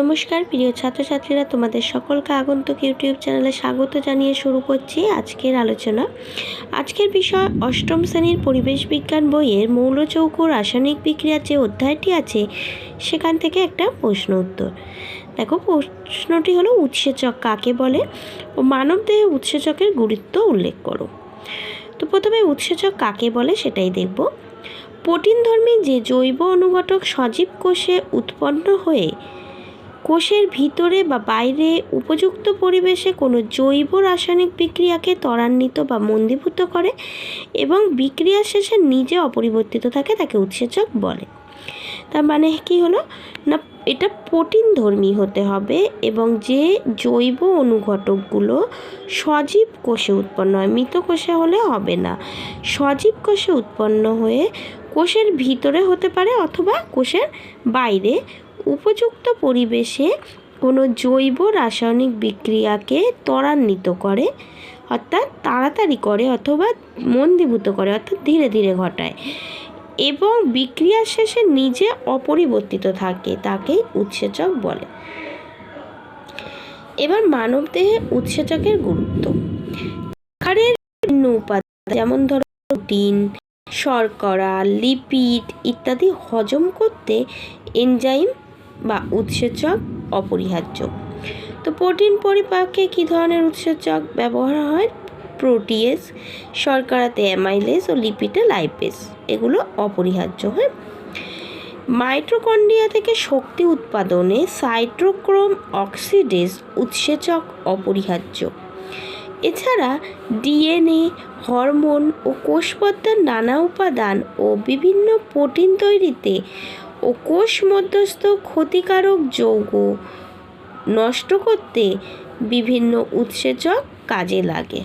নমস্কার, প্রিয় ছাত্রছাত্রীরা, তোমাদের সকলকে আগন্তুক ইউটিউব চ্যানেলে স্বাগত জানিয়ে শুরু করছি আজকের আলোচনা। আজকের বিষয়, অষ্টম শ্রেণির পরিবেশ বিজ্ঞান বইয়ের মৌলচৌক রাসায়নিক বিক্রিয়ার যে অধ্যায়টি আছে, সেখান থেকে একটা প্রশ্ন উত্তর। দেখো, প্রশ্নটি হলো, উৎসেচক কাকে বলে? ও মানবদেহে উৎসেচকের গুরুত্ব উল্লেখ করো। তো প্রথমে উৎসেচক কাকে বলে সেটাই দেখব। প্রোটিনধর্মী যে জৈব অনুঘটক সজীব কোষে উৎপন্ন হয়ে কোষের ভিতরে বা বাইরে উপযুক্ত পরিবেশে কোনো জৈব রাসায়নিক বিক্রিয়াকে ত্বরান্বিত বা মন্দীভূত করে এবং বিক্রিয়া শেষে নিজে অপরিবর্তিত থাকে তাকে উৎসেচক বলে। তার মানে কি হলো? না, এটা প্রোটিন ধর্মী হতে হবে এবং যে জৈব অনুঘটকগুলো সজীব কোষে উৎপন্ন হয়, মৃত কোষে হলে হবে না। সজীব কোষে উৎপন্ন হয়ে কোষের ভিতরে হতে পারে অথবা কোষের বাইরে। উপযুক্ত পরিবেশে কোনো জৈব রাসায়নিক বিক্রিয়াকে ত্বরান্বিত করে, অর্থাৎ তাড়াতাড়ি করে অথবা মন্দীভূত করে, অর্থাৎ ধীরে ধীরে ঘটায় এবং বিক্রিয়া শেষে নিজে অপরিবর্তিত থাকে তাকেই উৎসেচক বলে। এবার মানবদেহে উৎসেচকের গুরুত্ব। উপাদান যেমন ধরো প্রোটিন, শর্করা, লিপিড ইত্যাদি হজম করতে এনজাইম বা উৎসেচক অপরিহার্য। তো প্রোটিন পরিপাকে কী ধরনের উৎসেচক ব্যবহার হয়? প্রোটিয়েস শর্করাতে অ্যামাইলেস ও লিপিডে লাইপেস এগুলো অপরিহার্য হয়। মাইট্রোকন্ড্রিয়া থেকে শক্তি উৎপাদনে সাইট্রোক্রোম অক্সিডেজ উৎসেচক অপরিহার্য। এছাড়া ডিএনএ, হরমোন ও কোষপদ্মার নানা উপাদান ও বিভিন্ন প্রোটিন তৈরিতে ও কোষ মধ্যস্থ ক্ষতিকারক যৌগ নষ্ট করতে বিভিন্ন উৎসেচক কাজে লাগে।